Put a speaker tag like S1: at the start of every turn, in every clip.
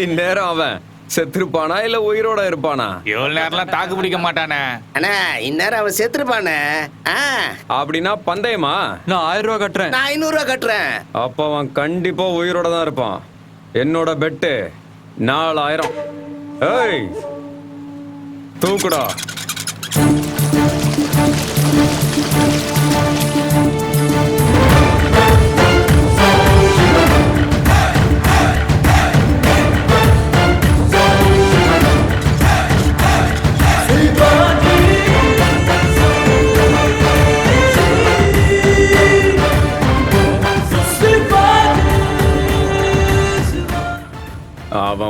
S1: இந்நேரம் அவன் செத்துருப்பானா இல்ல உயிரோட இருப்பானா?
S2: இவ்வளவு நேரம்லாம் தாக்கு பிடிக்க மாட்டானே.
S3: அண்ணா இந்நேரம் அவன் செத்துருப்பானே.
S1: அப்படின்னா பந்தயமா?
S4: நான் ஆயிரம் ரூபாய் கட்டுறேன்.
S3: நான் ஐநூறு ரூபா கட்டுறேன்.
S1: அப்ப அவன் கண்டிப்பா உயிரோட தான் இருப்பான். என்னோட பெட்டு நாலாயிரம். ஏய் தூக்குடா.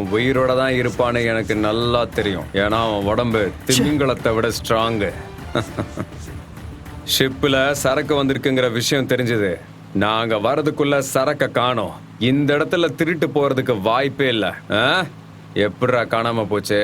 S1: அவன் உயிரோட தான் இருப்பான்னு எனக்கு நல்லா தெரியும். ஏன்னா அவன் உடம்பு திமிங்கலத்தை விட ஸ்ட்ராங்கு ஷிப்பில் சரக்கு வந்திருக்குங்கிற விஷயம் தெரிஞ்சது. நாங்கள் வரதுக்குள்ள சரக்கை காணோம். இந்த இடத்துல திருட்டு போகிறதுக்கு வாய்ப்பே இல்லை. எப்படா காணாமல் போச்சு?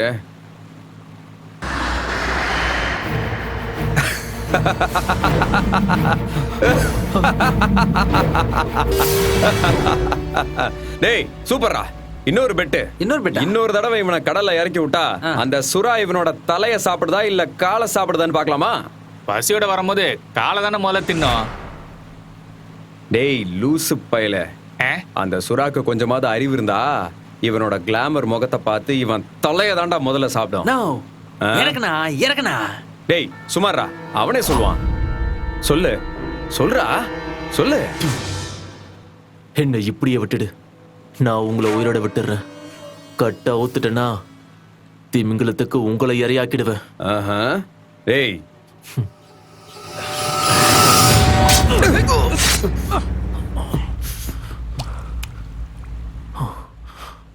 S1: டேய் சூப்பர்ரா. இன்னொரு பெட்டு.
S4: இன்னொரு பெட்டா?
S1: இன்னொரு தடவை இவனை கடல்ல இறக்கி விட்டா. அந்த சுறா இவனோட தலைய சாப்பிடுதா இல்ல காலை சாப்பிடுதான்னு பார்க்கலாமா?
S2: பசியோட வரும்போது காலை தானே முதல்ல தின்னோம்?
S1: டேய் லூசு பயல.
S2: ஆ?
S1: அந்த சுறாக்கு கொஞ்சமாவது அறிவு இருந்தா இவனோட கிளாமர் முகத்தை பார்த்து இவன் தலைய தாண்டா முதல்ல சாப்பிடும்?
S4: இறக்குண்ணா இறக்குண்ணா
S1: டேய் சுமாரா அவனே சொல்லுவான். சொல்லு. சொல்றா? சொல்லு.
S5: என்னை இப்படியே விட்டுடு. நான் உங்களை உயிரோட விட்டுடுறேன். கட்ட அவுத்துட்டேன்னா திமிங்கலத்துக்கு உங்களை இரையாக்கிடுவேன்.
S1: ஆஹா. டேய்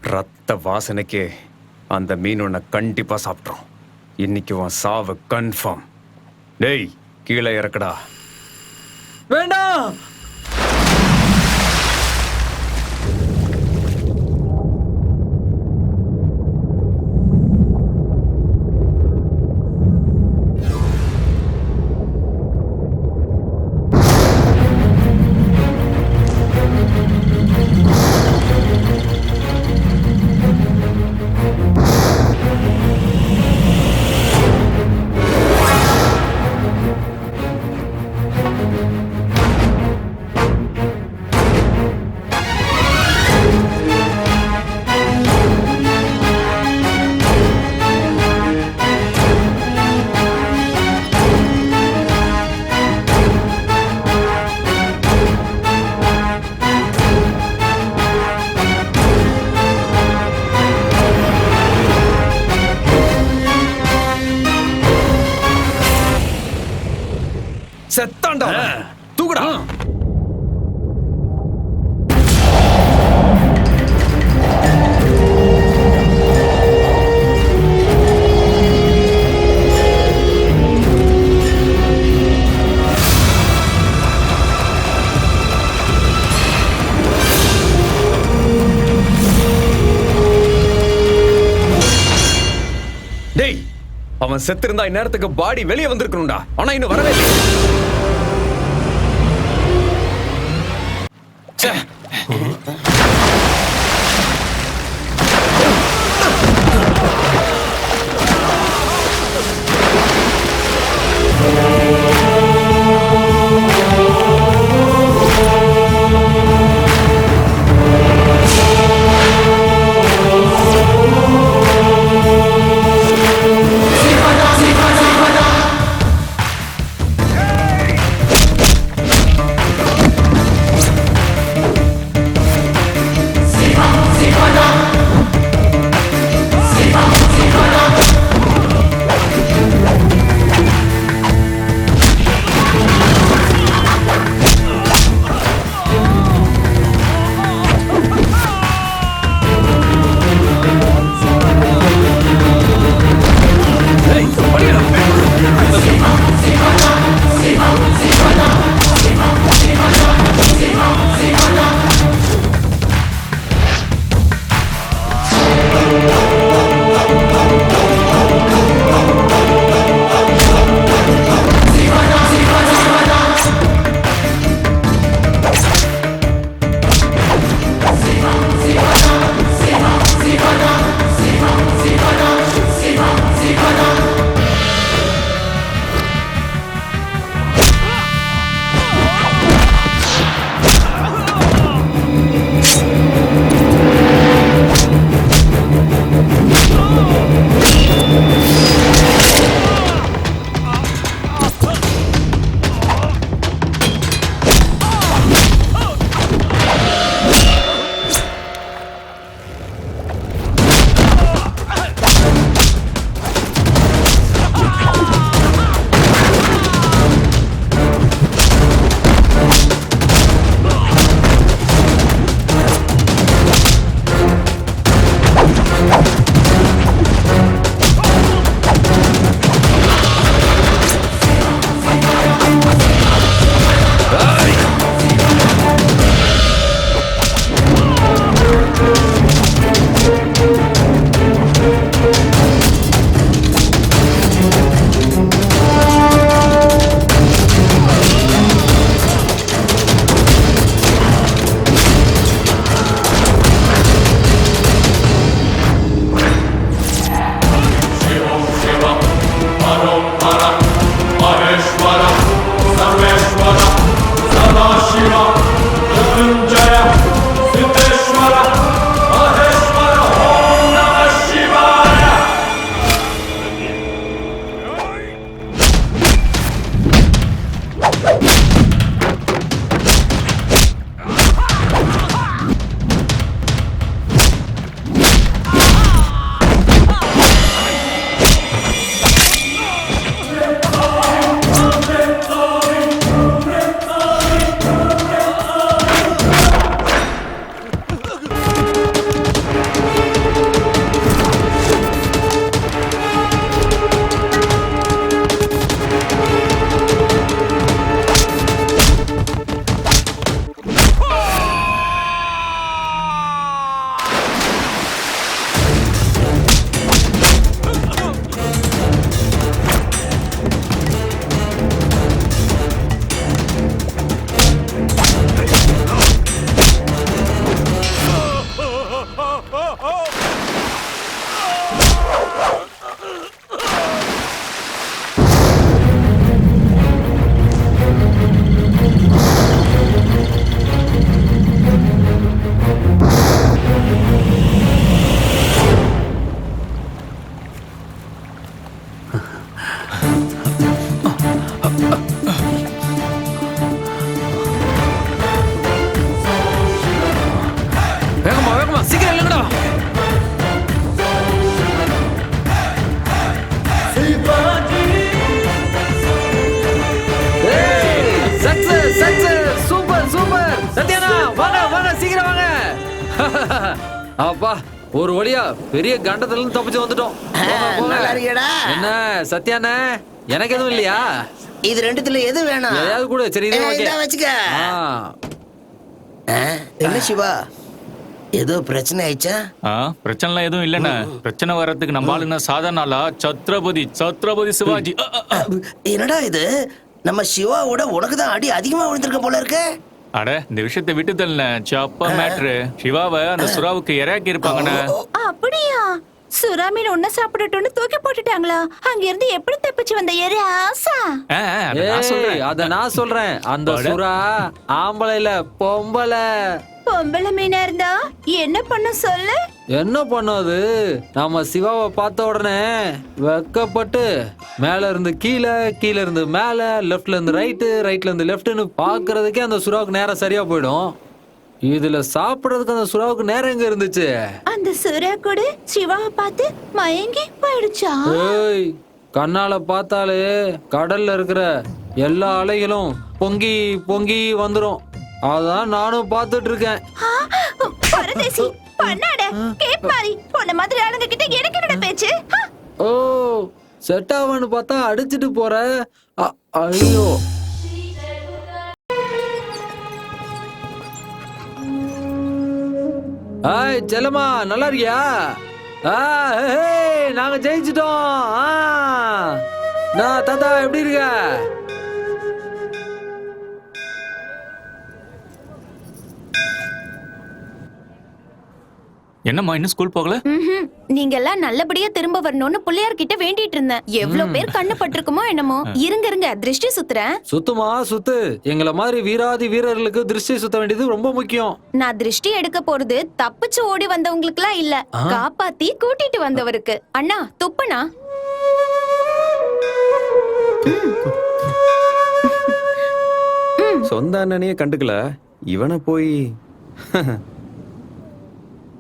S1: ரத்த வாசனைக்கு அந்த மீன் உன்னை கண்டிப்பா சாப்பிட்றோம் இன்னைக்கு உன் சாவு கன்ஃபார்ம் டேய் கீழே இறக்குடா.
S4: வேண்டாம்.
S1: அவன் செத்திருந்தா இந்நேரத்துக்கு பாடி வெளியே வந்திருக்கணும்டா ஆனா இன்னும் வரவே இல்லை ச்சே.
S4: ஒரு வழியா பெரிய கண்டத்துல இருந்து தப்பிச்சு வந்துட்டோம்.
S3: நல்லா இருக்கியடா
S4: என்ன சத்யாண்ணே எனக்கு எதுவும் இல்லையா?
S3: இது ரெண்டுத்துல எது வேணும்?
S4: எதையாவது கூட சரி இது ஓகே.
S3: வச்சுக்க. என்ன சிவா? ஏதோ பிரச்சனை ஆயிடுச்சா?
S2: ஆ பிரச்சனைலாம் எதுவும் இல்லைண்ணே. பிரச்சனை வர்றதுக்கு நம்ம ஆளுங்க சாதாரண ஆளா? சத்ரபதி சத்ரபதி சிவாஜி.
S3: என்னடா இது? நம்ம சிவாவோட உனக்கு தான் அடி அதிகமா விழுந்திருக்க போல இருக்கு.
S2: அட இந்த விஷயத்தை விட்டு தள்ளன. சப்பா மேட்ரு. சிவாவை அந்த சுறாவுக்கு இறக்கி இருப்பாங்கண்ணே.
S6: அப்படியா? சுறா மீன் ஒன்ன சாப்பிடட்டும்னு தூக்கி போட்டுட்டாங்களா? அங்க இருந்து எப்படி தப்பிச்சு வந்த ஏறு ஆசா?
S2: அத நான் சொல்றேன்.
S4: அத நான் சொல்றேன். அந்த. சுறா ஆம்பளை இல்ல பொம்பளை.
S6: பொம்பளை மீனா இருந்தா என்ன பண்ண சொல்லு?
S4: என்ன பண்ணது? நம்ம சிவாவை பார்த்த உடனே வெக்கப்பட்டு மேல இருந்து கீழே கீழே இருந்து மேல லெஃப்ட்ல இருந்து ரைட்டு ரைட்ல இருந்து லெஃப்ட்னு பாக்குறதுக்கே அந்த சுறாவுக்கு நேரம் சரியா போயிடும். இதுல சாப்பிடுறதுக்கு அந்த சுறாவுக்கு நேரம் எங்க இருந்துச்சு?
S6: அந்த சுறா கூட சிவாவை பார்த்து மயங்கி போயிடுச்சா?
S4: ஏய் கண்ணால பார்த்தாலே கடல்ல இருக்கிற எல்லா அலைகளும் பொங்கி பொங்கி வந்துரும். அதான் நானும் பார்த்துட்டு இருக்கேன்
S6: பரதேசி பண்ணாட கேப் மாதிரி. பொண்ணு மாதிரி ஆளுங்க கிட்ட எனக்கு என்னோட பேச்சு?
S4: ஓ செட் ஆவான்னு பார்த்தா அடிச்சிட்டு போற. ஐயோ. ஆய் செல்லம்மா நல்லா இருக்கியா? நாங்க ஜெயிச்சிட்டோம். நான் தாத்தா எப்படி இருக்க?
S2: என்னம்மா இன்னும் ஸ்கூல் போகல.
S6: நீங்க எல்லாம் நல்லபடியா திரும்ப வரணும்னு பிள்ளையார் கிட்ட வேண்டிட்டு இருந்தேன். எவ்வளவு பேர் கண்ணு பட்டிருக்குமோ என்னமோ. இருங்க இருங்க திருஷ்டி சுத்துறேன்.
S4: சுத்துமா சுத்து. எங்களை மாதிரி வீராதி வீரர்களுக்கு திருஷ்டி சுத்த வேண்டியது ரொம்ப முக்கியம்.
S6: நான் திருஷ்டி எடுக்க போறது தப்பிச்சு ஓடி வந்தவங்களுக்குலாம் இல்ல. காப்பாத்தி கூட்டிட்டு வந்தவருக்கு. அண்ணா துப்புனா
S1: சொந்த அண்ணனையே கண்டுக்கல. இவனை போய்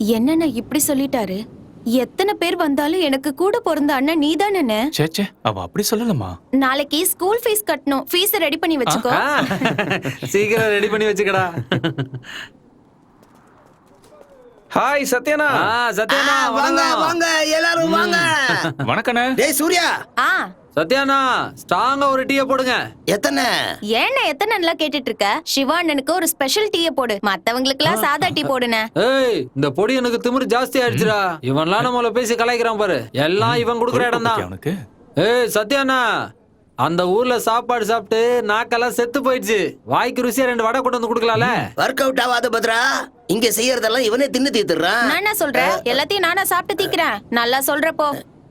S6: என்னண்ணா இப்படி சொல்லிட்டாரு? எத்தனை பேர் வந்தாலும் எனக்கு கூட பிறந்த அண்ணன் நீதானே
S2: சே சே அவ அப்படி சொல்லலம்மா.
S6: நாளைக்கு ஸ்கூல் ஃபீஸ் கட்டணும். ஃபீஸ் ரெடி பண்ணி வச்சுக்கோ.
S4: சீக்கிரம் ரெடி பண்ணி வச்சுக்கடா.
S1: ஹாய் சத்யனா.
S4: ஆ சத்யானா
S3: வாங்க வாங்க எல்லாரும் வாங்க.
S2: வணக்கண்ணே.
S3: டேய் சூர்யா.
S6: ஆ.
S4: சத்யானா ஸ்ட்ராங்கா ஒரு டீயை போடுங்க.
S3: எத்தனை?
S6: ஏன்னா எத்தனை நல்லா கேட்டுட்டு இருக்க சிவா அண்ணனுக்கு ஒரு ஸ்பெஷல் டீய போடு. மத்தவங்களுக்கு எல்லாம் சாதா டீ போடுனே.
S4: ஏய் இந்த பொடி எனக்கு திமிரு ஜாஸ்தி ஆயிடுச்சுடா. இவன்லாம் நம்மள பேசி கலாய்க்கிறான் பாரு. எல்லாம் இவன் கொடுக்குற இடம் தான்
S2: அவனுக்கு.
S4: ஏய் சத்யானா அந்த ஊர்ல சாப்பாடு சாப்பிட்டு நாக்கெல்லாம் செத்து போயிடுச்சு. வாய்க்கு ருசியா ரெண்டு வடை கொண்டு வந்து கொடுக்கலாம்ல?
S3: ஒர்க் அவுட் ஆகாத பத்ரா. இங்க செய்யறதெல்லாம் இவனே தின்னு தீத்துறான்
S6: நான் என்ன சொல்றேன்? எல்லாத்தையும் நானா சாப்பிட்டு தீக்கிறேன். நல்லா சொல்றப்போ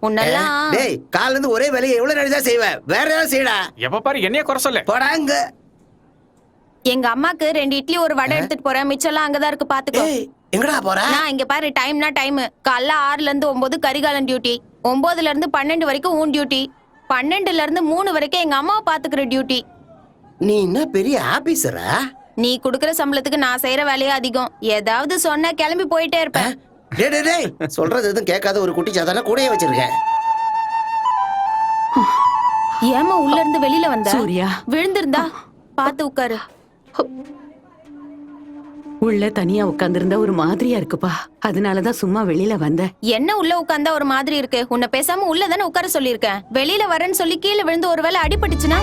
S6: உன்னெல்லாம்
S3: டேய் காலைல இருந்து ஒரே வேலையை எவ்வளவு நேரம் தான் செய்வேன் வேற ஏதாவது செய்யடா.
S2: எப்ப பாரு என்னைய குறை சொல்ல.
S3: போடாங்க
S6: எங்க அம்மாக்கு ரெண்டு இட்லி ஒரு வடை எடுத்துட்டு போறேன். மிச்சம்லாம் அங்கதான் இருக்கு பாத்துக்கோ.
S3: ஏய் எங்கடா போற?
S6: நான் இங்க பாரு டைம்னா டைம் காலைல ஆறுல இருந்து ஒன்பது கரிகாலன் டியூட்டி ஒன்பதுல இருந்து பன்னெண்டு வரைக்கும் உன் டியூட்டி பன்னெண்டுல இருந்து மூணு வரைக்கும் எங்க அம்மாவை பாத்துக்கிற டியூட்டி
S3: நீ என்ன பெரிய ஆபீசரா
S6: நீ குடுக்கற சம்பளத்துக்கு நான் செய்யற வேலையே அதிகம். ஏதாவது சொன்னா கிளம்பி போயிட்டே இருப்பேன்.
S3: டேய் டேய் டேய் சொல்றது எதுவும் கேட்காத ஒரு குட்டி சாத்தான கூடயே வச்சிருக்கேன்.
S6: ஏமா உள்ள இருந்து வெளியில வந்த?
S7: சூர்யா.
S6: விழுந்திருந்தா? பாத்து உட்காரு.
S7: உள்ள தனியா உட்கார்ந்திருந்தா ஒரு மாதிரியா இருக்குப்பா. அதனாலதான் சும்மா வெளியில வந்தேன்
S6: என்ன உள்ள உட்கார்ந்தா ஒரு மாதிரி இருக்கு? உன்னை பேசாம உள்ள தானே உட்கார சொல்லியிருக்கேன். வெளியில வரேன்னு சொல்லி கீழே விழுந்து ஒருவேளை அடிபட்டுச்சுன்னா?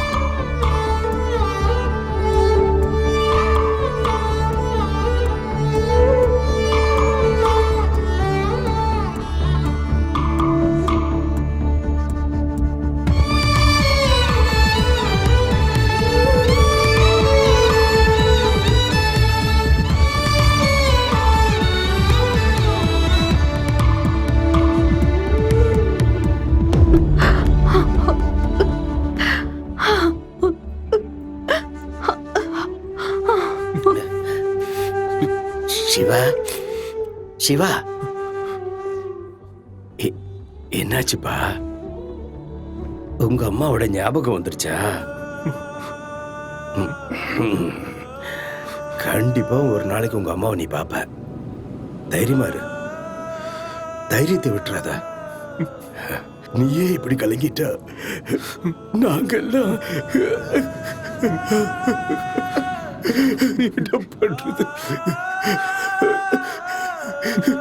S3: சிவா? சிவா? என்னாச்சுப்பா? உங்க அம்மாவோட ஞாபகம் வந்துருச்சா? கண்டிப்பா ஒரு நாளைக்கு உங்க அம்மாவை நீ பாப்ப. தைரியமா இரு. தைரியத்தை விட்டுறாத. நீயே இப்படி கலங்கிட்டா. நாங்கெல்லாம் என்ன பண்றது? Ah!